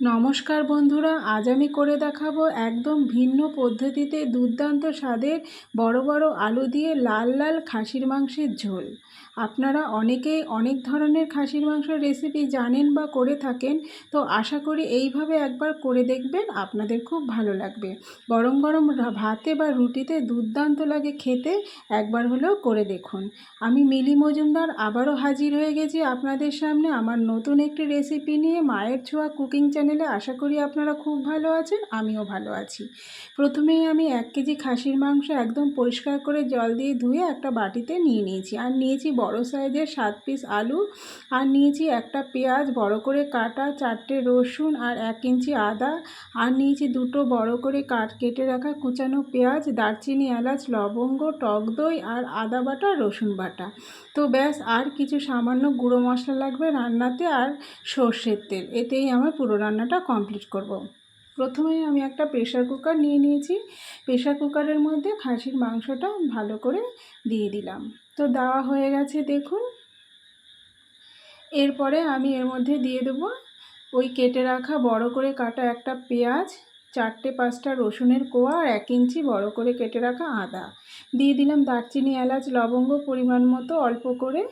নমস্কার বন্ধুরা, আজ আমি করে দেখাবো একদম ভিন্ন পদ্ধতিতে দুর্দান্ত স্বাদের বড় বড় আলু দিয়ে লাল লাল খাসির মাংসের ঝোল। আপনারা অনেকেই অনেক ধরনের খাসির মাংসের রেসিপি জানেন বা করে থাকেন, তো আশা করি এইভাবে একবার করে দেখবেন আপনাদের খুব ভালো লাগবে। গরম গরম ভাতে বা রুটিতে দুর্দান্ত লাগে খেতে, একবার হলেও করে দেখুন। আমি মিলি মজুমদার আবারও হাজির হয়ে গেছি আপনাদের সামনে, আমার নতুন একটি রেসিপি নিয়ে মায়ের ছোঁয়া কুকিং চ্যানেলে আশা করি আপনারা খুব ভালো আছেন, আমিও ভালো আছি। প্রথমেই আমি এক কেজি খাসির মাংস একদম পরিষ্কার করে জল দিয়ে ধুয়ে একটা বাটিতে নিয়ে নিয়েছি। আর নিয়েছি বড় সাইজের সাত পিস আলু, আর নিয়েছি একটা পেঁয়াজ বড় করে কাটা, চারটে রসুন আর এক ইঞ্চি আদা, আর নিয়েছি দুটো বড় করে কাট কেটে রাখা কুচানো পেঁয়াজ, দারচিনি, এলাচ, লবঙ্গ, টক দই আর আদা বাটা, রসুন বাটা। তো ব্যাস, আর কিছু সামান্য গুঁড়ো মশলা লাগবে রান্নাতে আর সর্ষের তেল, এতেই আমার পুরো রান্নাটা কমপ্লিট করব। প্রথমে আমি একটা প্রেশার কুকার নিয়ে নিয়েছি। প্রেশার কুকারের মধ্যে খাসির মাংসটা ভালো করে দিয়ে দিলাম। তো দেওয়া হয়ে গেছে দেখুন। এরপরে আমি এর মধ্যে দিয়ে দেব ওই কেটে রাখা বড় করে কাটা একটা পেঁয়াজ, চারটে পাঁচটা রসুনের কোয়া আর এক ইঞ্চি বড় করে কেটে রাখা আদা। দিয়ে দিলাম দারচিনি, এলাচ, লবঙ্গ পরিমাণ মতো অল্প করে।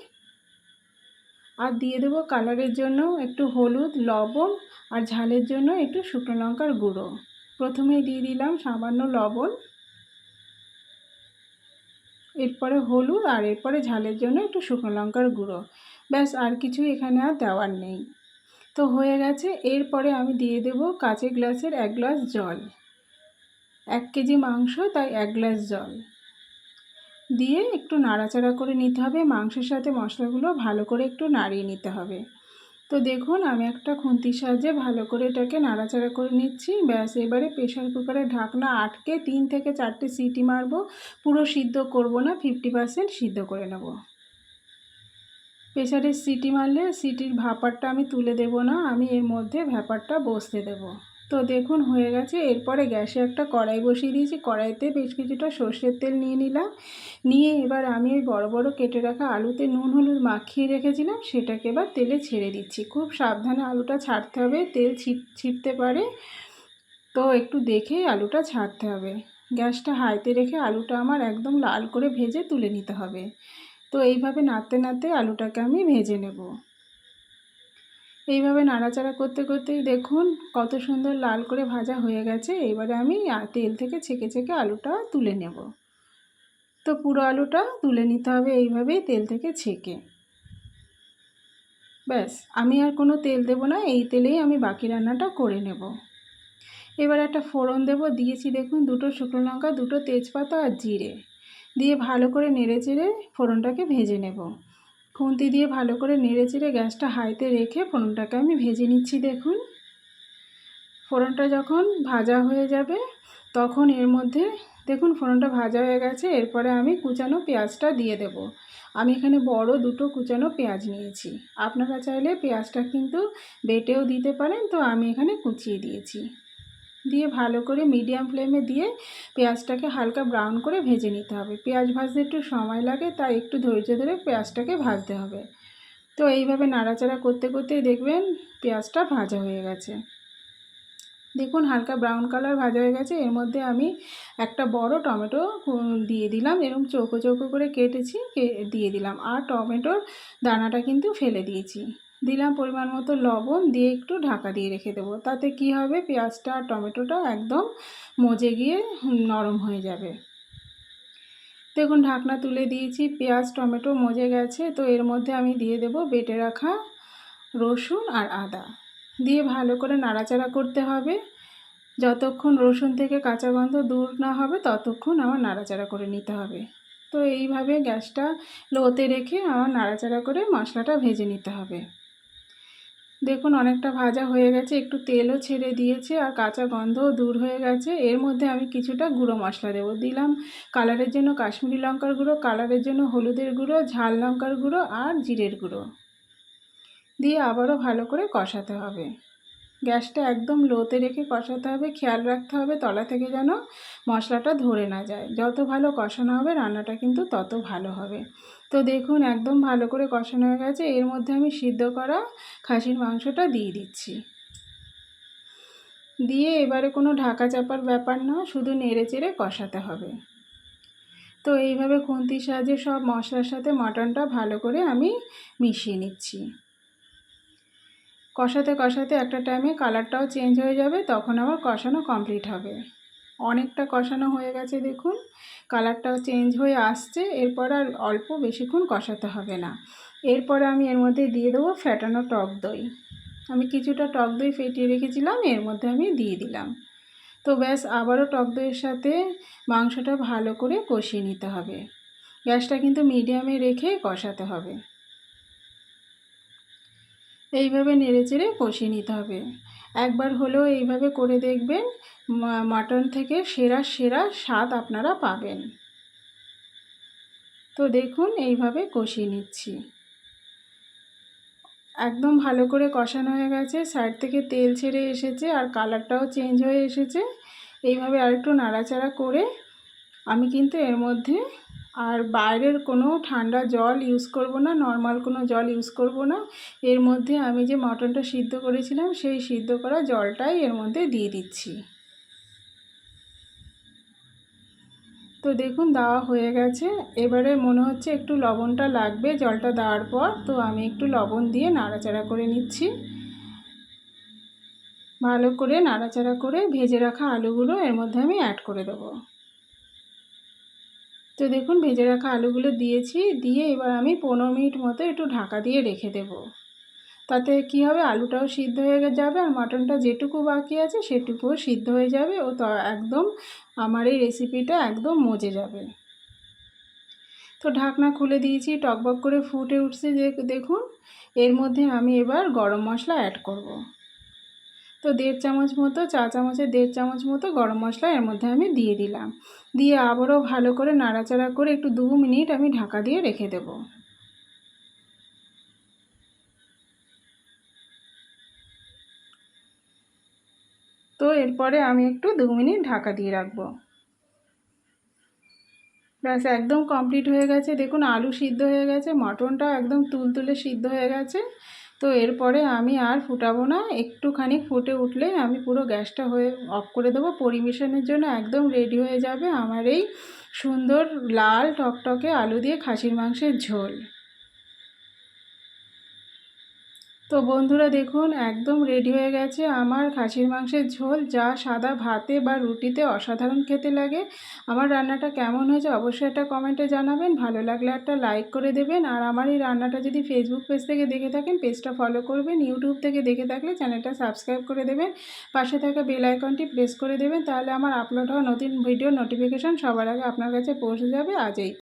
আর দিয়ে দেবো কালারের জন্য একটু হলুদ, লবণ আর ঝালের জন্য একটু শুকনো লঙ্কার গুঁড়ো। প্রথমেই দিয়ে দিলাম সামান্য লবণ। এরপরে হলুদ আর এরপরে ঝালের জন্য একটু শুকনো লঙ্কার গুঁড়ো। ব্যাস, আর কিছু এখানে আর দেওয়ার নেই। তো হয়ে গেছে। এরপরে আমি দিয়ে দেব কাঁচের গ্লাসের এক গ্লাস জল। এক কেজি মাংস, তাই এক গ্লাস জল। দিয়ে একটু নাড়াচাড়া করে নিতে হবে। মাংসের সাথে মশলাগুলো ভালো করে একটু নাড়িয়ে নিতে হবে। তো দেখুন, আমি একটা খুন্তির সাহায্যে ভালো করে এটাকে নাড়াচাড়া করে নিচ্ছি। ব্যাস, এবারে প্রেশার কুকারে ঢাকনা আটকে তিন থেকে চারটে সিটি মারবো। পুরো সিদ্ধ করব না ফিফটি পারসেন্ট সিদ্ধ করে নেব। প্রেশারের সিটি মারলে সিটির ভাপারটা আমি তুলে দেব না, আমি এর মধ্যে ভ্যাপারটা বসতে দেবো। তো দেখুন, হয়ে গেছে। এরপরে গ্যাসে একটা কড়াই বসিয়ে দিয়েছি। কড়াইতে বেশ কিছুটা সর্ষের তেল নিয়ে নিলাম। নিয়ে এবার আমি ওই বড় বড় কেটে রাখা আলুতে নুন, হলুদ মাখিয়ে রেখেছিলাম। সেটাকে এবার তেলে ছেড়ে দিচ্ছি। খুব সাবধানে আলুটা ছাড়তে হবে। তেল ছিট, ছিটতে পারে। তো একটু দেখেই আলুটা ছাড়তে হবে। গ্যাসটা হাইতে রেখে আলুটা আমার একদম লাল করে ভেজে তুলে নিতে হবে। তো এইভাবে নাড়তে নাড়তে আলুটাকে আমি ভেজে নেব। এইভাবে নাড়াচাড়া করতে করতেই দেখুন কত সুন্দর লাল করে ভাজা হয়ে গেছে। এবারে আমি তেল থেকে ছেঁকে ছেঁকে আলুটা তুলে নেব। তো পুরো আলুটা তুলে নিতে হবে এইভাবেই তেল থেকে ছেঁকে। ব্যাস, আমি আর কোনো তেল দেব না, এই তেলেই আমি বাকি রান্নাটা করে নেব। এবার একটা ফোড়ন দেব, দিয়েছি দেখুন দুটো শুকনো লঙ্কা, দুটো তেজপাতা আর জিরে। দিয়ে ভালো করে নেড়ে চেড়ে ফোড়নটাকে ভেজে নেব। খুন্তি দিয়ে ভালো করে নেড়ে চেড়ে গ্যাসটা হাইতে রেখে ফোড়নটাকে আমি ভেজে নিচ্ছি, দেখুন। ফোড়নটা যখন ভাজা হয়ে যাবে, তখন এর মধ্যে, দেখুন, ফোড়নটা ভাজা হয়ে গেছে, এরপরে আমি কুচানো পেঁয়াজটা দিয়ে দেব। আমি এখানে বড় দুটো কুচানো পেঁয়াজ নিয়েছি। আপনারা চাইলে পেঁয়াজটা কিন্তু বেটেও দিতে পারেন, তো আমি এখানে কুচিয়ে দিয়েছি। দিয়ে ভালো করে মিডিয়াম ফ্লেমে দিয়ে পেঁয়াজটাকে হালকা ব্রাউন করে ভেজে নিতে হবে। পেঁয়াজ ভাজতে একটু সময় লাগে, তাই একটু ধৈর্য ধরে পেঁয়াজটাকে ভাজতে হবে। তো এইভাবে নাড়াচাড়া করতে করতেই দেখবেন পেঁয়াজটা ভাজা হয়ে গেছে। দেখুন হালকা ব্রাউন কালার ভাজা হয়ে গেছে। এর মধ্যে আমি একটা বড় টমেটো দিয়ে দিলাম। এরকম চৌকো চৌকো করে কেটেছি দিয়ে দিলাম। আর টমেটোর দানাটা কিন্তু ফেলে দিয়েছি। দিলাম পরিমাণ মতো লবণ, দিয়ে একটু ঢাকা দিয়ে রেখে দেবো। তাতে কি হবে? পেঁয়াজটা আর টমেটোটা একদম মজে গিয়ে নরম হয়ে যাবে। দেখুন, ঢাকনা তুলে দিয়েছি। পেঁয়াজ, টমেটো মজে গেছে। তো এর মধ্যে আমি দিয়ে দেব বেটে রাখা রসুন আর আদা। দিয়ে ভালো করে নাড়াচাড়া করতে হবে। যতক্ষণ রসুন থেকে কাঁচা গন্ধ দূর না হবে, ততক্ষণ আমার নাড়াচাড়া করে নিতে হবে। তো এইভাবে গ্যাসটা লোতে রেখে আমার নাড়াচাড়া করে মশলাটা ভেজে নিতে হবে। দেখুন, অনেকটা ভাজা হয়ে গেছে। একটু তেলও ছেড়ে দিয়েছে আর কাঁচা গন্ধও দূর হয়ে গেছে। এর মধ্যে আমি কিছুটা গুঁড়ো মশলা দেবো। দিলাম কালারের জন্য কাশ্মীরি লঙ্কার গুঁড়ো, কালারের জন্য হলুদের গুঁড়ো, ঝাল লঙ্কার গুঁড়ো আর জিরের গুঁড়ো। দিয়ে আবারও ভালো করে কষাতে হবে। গ্যাসটা একদম লোতে রেখে কষাতে হবে, খেয়াল রাখতে হবে তলা থেকে যেন মশলাটা ধরে না যায়। যত ভালো কষানো হবে, রান্নাটা কিন্তু তত ভালো হবে। তো দেখুন, একদম ভালো করে কষানো হয়ে গেছে। এর মধ্যে আমি সিদ্ধ করা খাসির মাংসটা দিয়ে দিচ্ছি। দিয়ে এবারে কোনো ঢাকা চাপার ব্যাপার না, শুধু নেড়ে চেড়ে কষাতে হবে। তো এইভাবে খুন্তির সাহায্যে সব মশলার সাথে মটনটা ভালো করে আমি মিশিয়ে নিচ্ছি। কষাতে কষাতে একটা টাইমে কালারটাও চেঞ্জ হয়ে যাবে, তখন আমার কষানো কমপ্লিট হবে। অনেকটা কষানো হয়ে গেছে দেখুন কালারটাও চেঞ্জ হয়ে আসছে, এরপর আর অল্প বেশিক্ষণ কষাতে হবে না। এরপরে আমি এর মধ্যে দিয়ে দেবো ফ্যাটানো টক দই। আমি কিছুটা টক দই ফেটিয়ে রেখেছিলাম, এর মধ্যে আমি দিয়ে দিলাম। তো ব্যাস, আবারও টক দইয়ের সাথে মাংসটা ভালো করে কষিয়ে নিতে হবে। গ্যাসটা কিন্তু মিডিয়ামে রেখে কষাতে হবে। এইভাবে নেড়ে চেড়ে কষিয়ে নিতে হবে। একবার হলেও এইভাবে করে দেখবেন মাটন থেকে সেরা সেরা স্বাদ আপনারা পাবেন। তো দেখুন, এইভাবে কষিয়ে নিচ্ছি। একদম ভালো করে কষানো হয়ে গেছে সাইড থেকে তেল ছেড়ে এসেছে আর কালারটাও চেঞ্জ হয়ে এসেছে। এইভাবে আরেকটু নাড়াচাড়া করে আমি কিন্তু এর মধ্যে আর বাইরের কোনো ঠান্ডা জল ইউজ করব না নর্মাল কোনো জল ইউজ করব না। এর মধ্যে আমি যে মটনটা সিদ্ধ করেছিলাম, সেই সিদ্ধ করা জলটাই এর মধ্যে দিয়ে দিচ্ছি। তো দেখুন, দেওয়া হয়ে গেছে। এবারে মনে হচ্ছে একটু লবণটা লাগবে জলটা দেওয়ার পর, তো আমি একটু লবণ দিয়ে নাড়াচাড়া করে নিচ্ছি। ভালো করে নাড়াচাড়া করে ভেজে রাখা আলুগুলো এর মধ্যে আমি অ্যাড করে দেবো। তো দেখুন, ভেজে রাখা আলুগুলো দিয়েছি, দিয়ে এবার আমি পনেরো মিনিট মতো একটু ঢাকা দিয়ে রেখে দেব তাতে কি হবে, আলুটাও সিদ্ধ হয়ে যাবে আর মাটনটা যেটুকু বাকি আছে সেটুকুও সিদ্ধ হয়ে যাবে ও তো একদম আমার এই রেসিপিটা একদম মজে যাবে তো ঢাকনা খুলে দিয়েছি, টকবক করে ফুটে উঠছে দেখুন, এর মধ্যে আমি এবার গরম মশলা অ্যাড করব। তো দেড় চামচ মতো চা চামচের দেড় চামচ মতো গরম মশলা এর মধ্যে আমি দিয়ে দিলাম। দিয়ে আবারও ভালো করে নাড়াচাড়া করে একটু দু মিনিট আমি ঢাকা দিয়ে রেখে দেব। তো এরপরে আমি একটু দু মিনিট ঢাকা দিয়ে রাখব। ব্যাস, একদম কমপ্লিট হয়ে গেছে। দেখুন, আলু সিদ্ধ হয়ে গেছে মটনটা একদম তুলতুলে সিদ্ধ হয়ে গেছে। তো এরপরে আমি আর ফুটাবো না। একটুখানি ফুটে উঠলে আমি পুরো গ্যাসটা হয়ে অফ করে দেবো। পরিবেশনের জন্য একদম রেডি হয়ে যাবে আমার এই সুন্দর লাল টকটকে আলু দিয়ে খাসির মাংসের ঝোল। তো বন্ধুরা দেখুন, একদম রেডি হয়ে গেছে আমার খাসির মাংসের ঝোল, যা সাদা ভাতে বা রুটিতে অসাধারণ খেতে লাগে। আমার রান্নাটা কেমন হয়েছে অবশ্যই একটা কমেন্টে জানাবেন। ভালো লাগলে একটা লাইক করে দেবেন। আর আমার এই রান্নাটা যদি ফেসবুক পেজ থেকে দেখে থাকেন পেজটা ফলো করবেন। ইউটিউব থেকে দেখে থাকলে চ্যানেলটা সাবস্ক্রাইব করে দেবেন। পাশে থাকা বেল আইকনটি প্রেস করে দেবেন। তাহলে আমার আপলোড হওয়া নতুন ভিডিও নোটিফিকেশান সবার আগে আপনার কাছে পৌঁছে যাবে। আজই